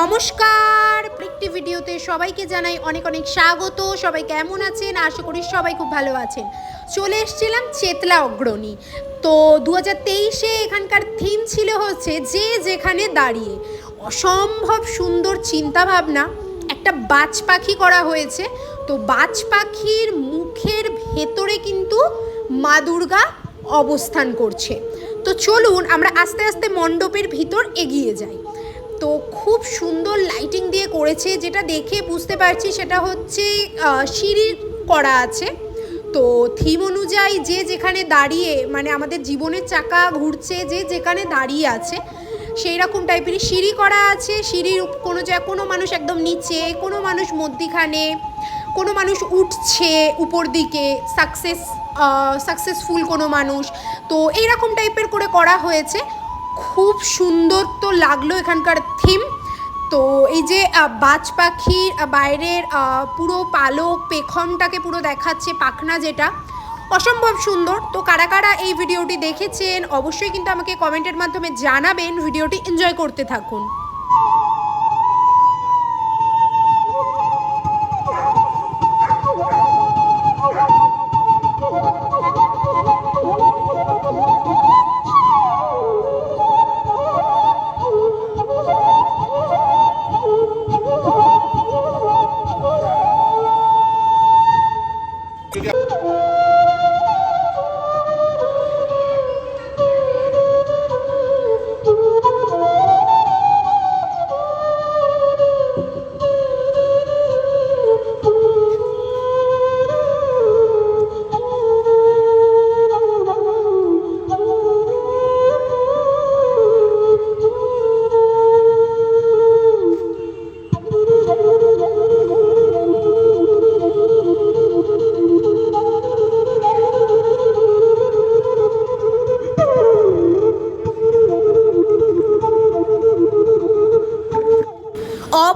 নমস্কার। একটি ভিডিওতে সবাইকে জানাই অনেক অনেক স্বাগত। সবাই কেমন আছেন? আশা করি সবাই খুব ভালো আছেন। চলে এসেছিলাম চেতলা অগ্রণী। তো দু হাজার তেইশে এখানকার থিম ছিল হচ্ছে যে যেখানে দাঁড়িয়ে। অসম্ভব সুন্দর চিন্তা ভাবনা একটা বাজ পাখি করা হয়েছে। তো বাজ পাখির মুখের ভেতরে কিন্তু মা দুর্গা অবস্থান করছে। তো চলুন আমরা আস্তে আস্তে মণ্ডপের ভিতর এগিয়ে যাই। তো খুব সুন্দর লাইটিং দিয়ে করেছে। যেটা দেখে বুঝতে পারছি সেটা হচ্ছে সিঁড়ির করা আছে। তো থিম অনুযায়ী যে যেখানে দাঁড়িয়ে মানে আমাদের জীবনের চাকা ঘুরছে, যে যেখানে দাঁড়িয়ে আছে, সেই রকম টাইপেরই সিঁড়ি করা আছে। সিঁড়ির কোনো জায়গায় কোনো মানুষ একদম নিচে, কোনো মানুষ মধ্যিখানে, কোনো মানুষ উঠছে উপর দিকে সাকসেস সাকসেসফুল কোনো মানুষ। তো এইরকম টাইপের করে করা হয়েছে। খুব সুন্দর লাগল এখানকার থিম তো এই যে বাজ পাখির বাইরের পুরো পালক, পেখমটাকে পুরো দেখাচ্ছে পাখনা যেটা, অসম্ভব সুন্দর। তো কারা কারা এই ভিডিওটি দেখেছেন, অবশ্যই কিন্তু আমাকে কমেন্টের মাধ্যমে জানাবেন। ভিডিওটি এনজয় করতে থাকুন।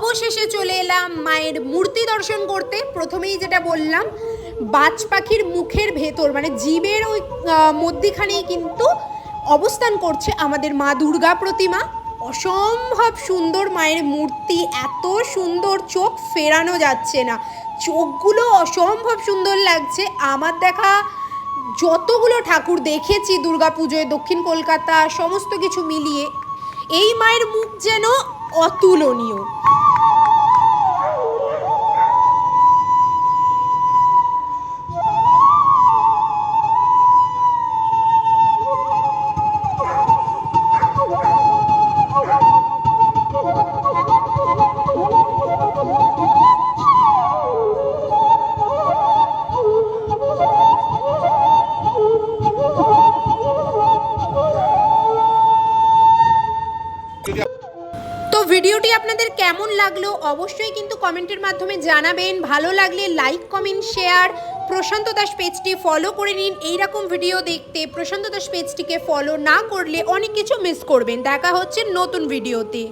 অবশেষে চলে এলাম মায়ের মূর্তি দর্শন করতে। প্রথমেই যেটা বললাম, বাজ পাখির মুখের ভেতর মানে জীবের ওই মধ্যিখানেই কিন্তু অবস্থান করছে আমাদের মা দুর্গা প্রতিমা। অসম্ভব সুন্দর মায়ের মূর্তি, এত সুন্দর চোখ ফেরানো যাচ্ছে না। চোখগুলো অসম্ভব সুন্দর লাগছে। আমার দেখা যতগুলো ঠাকুর দেখেছি দুর্গাপুজোয় দক্ষিণ কলকাতা, সমস্ত কিছু মিলিয়ে, এই মায়ের মুখ যেন অতুলনীয়। ভিডিওটি আপনাদের কেমন লাগল অবশ্যই কিন্তু কমেন্টের মাধ্যমে জানাবেন। ভালো লাগলে like comment share Prashanta Das পেজটি ফলো করে নিন। এইরকম ভিডিও দেখতে প্রশান্ত দাস পেজটিকে ফলো না করলে অনেক কিছু মিস করবেন। দেখা হচ্ছে নতুন ভিডিওতে